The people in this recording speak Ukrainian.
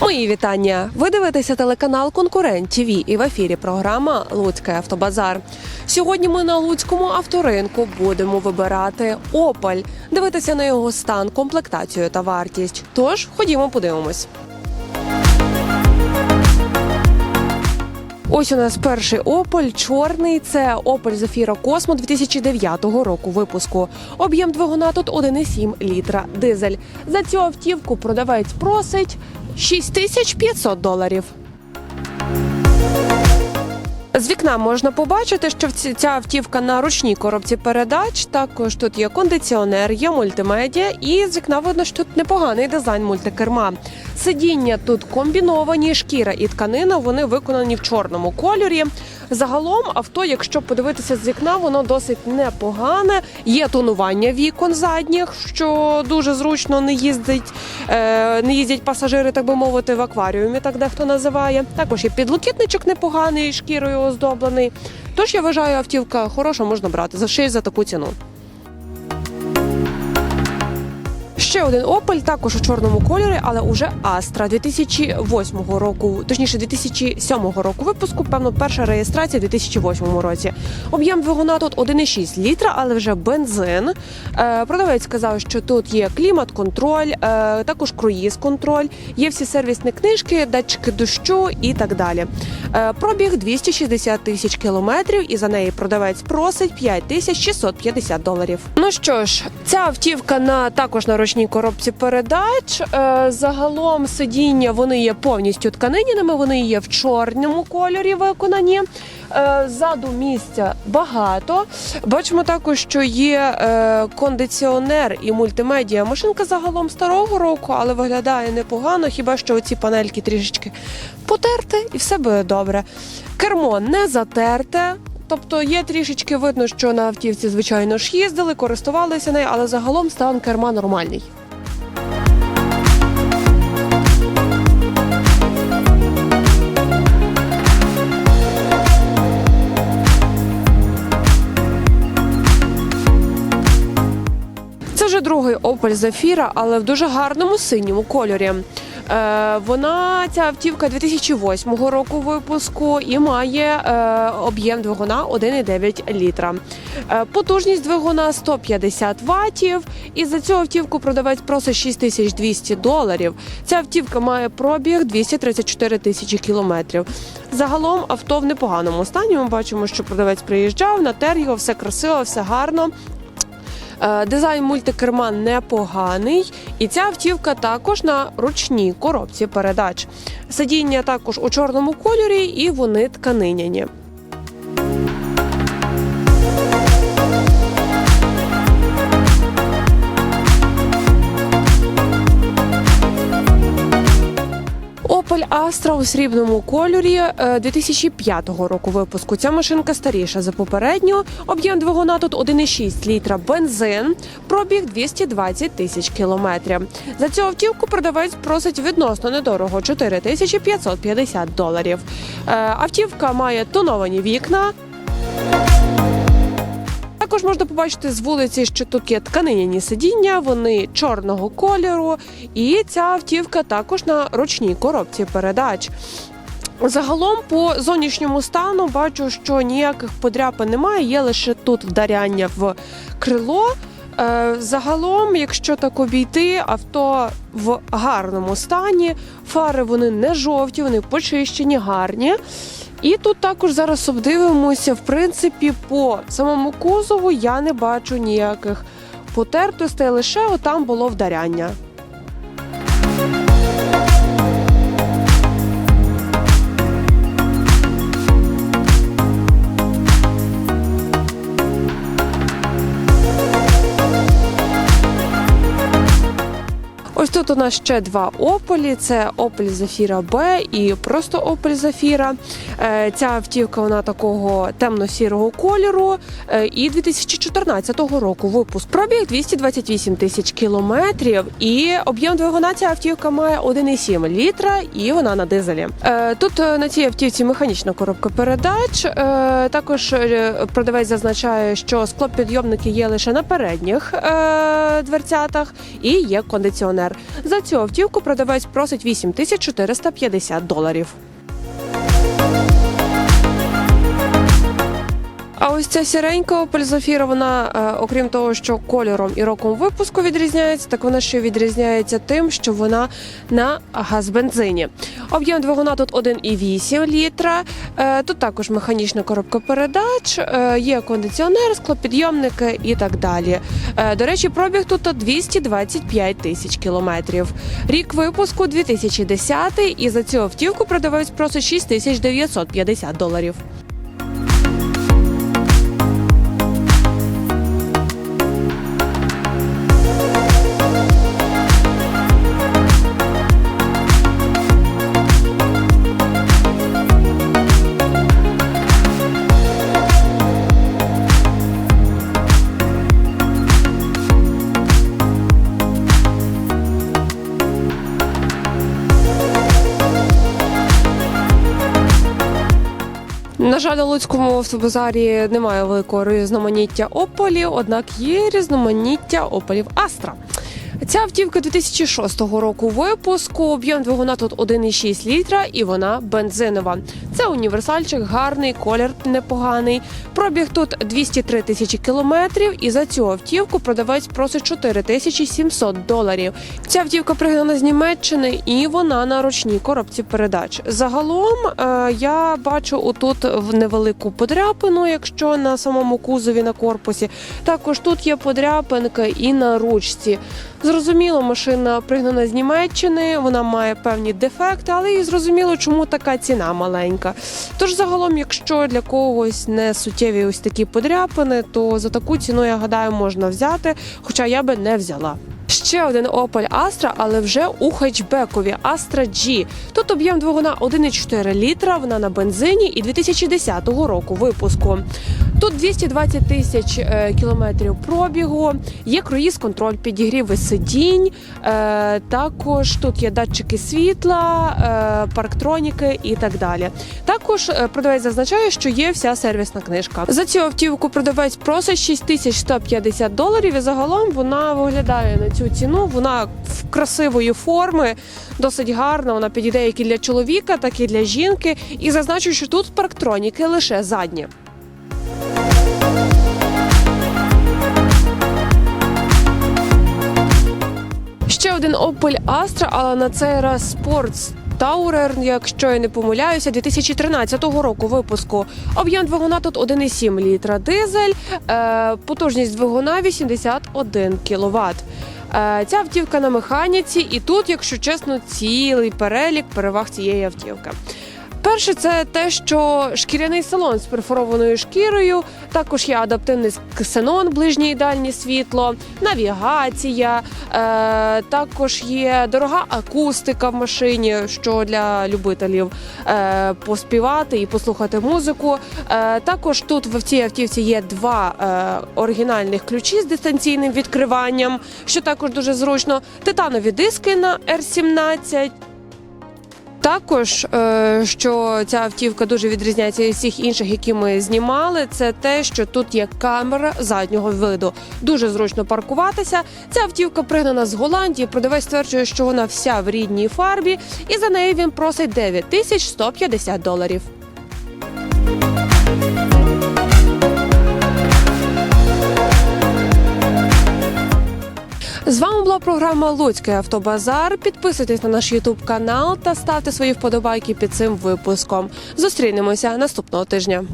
Мої вітання. Ви дивитеся телеканал Конкурент ТВ і в ефірі програма Луцький автобазар. Сьогодні ми на Луцькому авторинку будемо вибирати Опель, дивитися на його стан, комплектацію та вартість. Тож ходімо, подивимось. Ось у нас перший Опель чорний. Це Opel Zafira Cosmo 2009 року випуску. Об'єм двигуна тут 1,7 літра дизель. За цю автівку продавець просить 6500 доларів. З вікна можна побачити, що ця автівка на ручній коробці передач. Також тут є кондиціонер, є мультимедіа, і з вікна видно, що тут непоганий дизайн мультикерма. Сидіння тут комбіновані, шкіра і тканина. Вони виконані в чорному кольорі. Загалом авто, якщо подивитися з вікна, воно досить непогане. Є тонування вікон задніх, що дуже зручно не їздить, е, не їздять пасажири, так би мовити, в акваріумі, так дехто називає. Також є підлокітничок непоганий, шкірою оздоблений. Тож я вважаю, автівка хороша, можна брати за ще й за таку ціну. Ще один Opel, також у чорному кольорі, але уже Astra 2008 року, точніше 2007 року випуску. Певно, перша реєстрація у 2008 році. Об'єм двигуна тут 1,6 літра, але вже бензин. Е, продавець сказав, що тут є клімат-контроль, е, також круїз-контроль, є всі сервісні книжки, датчики дощу і так далі. Е, пробіг 260 тисяч кілометрів, і за неї продавець просить 5650 доларів. Ну що ж, ця автівка на також на ручній коробці передач. Е, загалом сидіння вони є повністю тканиняними, вони є в чорному кольорі виконані. Е, ззаду місця багато. Бачимо також, що є е, кондиціонер і мультимедіа. Машинка загалом старого року, але виглядає непогано. Хіба що оці панельки трішечки потерти, і все буде добре. Кермо не затерте. Тобто є трішечки видно, що на автівці, звичайно ж, їздили, користувалися нею, але загалом стан керма нормальний. Це вже другий Opel Zafira, але в дуже гарному синьому кольорі. Е, вона ця автівка 2008 року випуску і має е, об'єм двигуна 1,9 літра. Е, потужність двигуна 150 ватів. І за цю автівку продавець просить 6200 доларів. Ця автівка має пробіг 234 тисячі кілометрів. Загалом авто в непоганому стані. Ми бачимо, що продавець приїжджав, натер його, все красиво, все гарно. Е, Дизайн мультикерма непоганий, і ця автівка також на ручній коробці передач. Сидіння також у чорному кольорі, і вони тканиняні. Astra у срібному кольорі е, 2005 року випуску. Ця машинка старіша за попередню. Об'єм двигуна тут 1,6 літра бензин, пробіг 220 тисяч кілометрів. За цю автівку продавець просить відносно недорого 4550 доларів. Е, Автівка має тоновані вікна. Також можна побачити з вулиці, що тут є тканиняні сидіння, вони чорного кольору, і ця автівка також на ручній коробці передач. Загалом по зовнішньому стану бачу, що ніяких подряпин немає, є лише тут вдаряння в крило. Е, Загалом, якщо так обійти, авто в гарному стані, фари вони не жовті, вони почищені, гарні. І тут також зараз обдивимося, в принципі, по самому кузову я не бачу ніяких потертостей, лише отам було вдаряння. Тут у нас ще два Опелі: це Opel Zafira B і просто Opel Zafira. Е, Ця автівка вона такого темно-сірого кольору. е, І 2014 року випуск пробіг 228 тисяч кілометрів. І об'єм двигуна ця автівка має 1,7 літра, і вона на дизелі. Е, Тут на цій автівці механічна коробка передач. Також продавець зазначає, що склопідйомники є лише на передніх дверцятах і є кондиціонер. За цю автівку продавець просить 8450 доларів. А ось ця сіренька Opel Zafira, вона, е, окрім того, що кольором і роком випуску відрізняється, так вона ще відрізняється тим, що вона на газбензині. Об'єм двигуна тут 1,8 літра. Е, Тут також механічна коробка передач, е, є кондиціонер, склопідйомники і так далі. До речі, пробіг тут 225 тисяч кілометрів. Рік випуску 2010 і за цю автівку продавець просить 6950 доларів. На жаль, у Луцькому автобазарі немає великого різноманіття ополів, однак є різноманіття ополів Астра. Ця автівка 2006 року випуску. Об'єм двигуна тут 1,6 літра, і вона бензинова. Це універсальчик, гарний, колір непоганий. Пробіг тут 203 тисячі кілометрів, і за цю автівку продавець просить 4 тисячі 700 доларів. Ця автівка пригнана з Німеччини, і вона на ручній коробці передач. Загалом е, я бачу отут в невелику подряпину, якщо на самому кузові на корпусі. Також тут є подряпинка і на ручці. Зрозуміло, машина пригнана з Німеччини, вона має певні дефекти, але і зрозуміло, чому така ціна маленька. Тож, загалом, якщо для когось не суттєві ось такі подряпини, то за таку ціну, я гадаю, можна взяти, хоча я би не взяла. Ще один Opel Astra, але вже у хетчбекові Astra G. Тут об'єм двигуна 1,4 літра, вона на бензині і 2010 року випуску. Тут 220 тисяч е, кілометрів пробігу, є круїз контроль, підігріви сидінь. Е, також тут є датчики світла, е, парктроніки і так далі. Також е, продавець зазначає, що є вся сервісна книжка. За цю автівку продавець просить 6150 доларів. І загалом вона виглядає на цю ціну. Вона в красивої форми, досить гарна. Вона підійде як і для чоловіка, так і для жінки. І зазначу, що тут парктроніки лише задні. Ще один Opel Astra, але на цей раз Sports Tourer, якщо я не помиляюся, 2013 року випуску. Об'єм двигуна тут 1,7 літра дизель, е, потужність двигуна 81 кВт. Е, Ця автівка на механіці, і тут, якщо чесно, цілий перелік переваг цієї автівки. Перше, це те, що шкіряний салон з перфорованою шкірою, також є адаптивний ксенон, ближнє і дальнє світло, навігація, е, також є дорога акустика в машині, що для любителів е, поспівати і послухати музику. Е, також тут в цій автівці є два е, оригінальних ключі з дистанційним відкриванням, що також дуже зручно. Титанові диски на R17. Також, е, що ця автівка дуже відрізняється від всіх інших, які ми знімали, це те, що тут є камера заднього виду. Дуже зручно паркуватися. Ця автівка пригнана з Голландії. Продавець стверджує, що вона вся в рідній фарбі, і за неї він просить 9150 доларів. З вами була програма Луцький автобазар. Підписуйтесь на наш Ютуб канал та ставте свої вподобайки під цим випуском. Зустрінемося наступного тижня.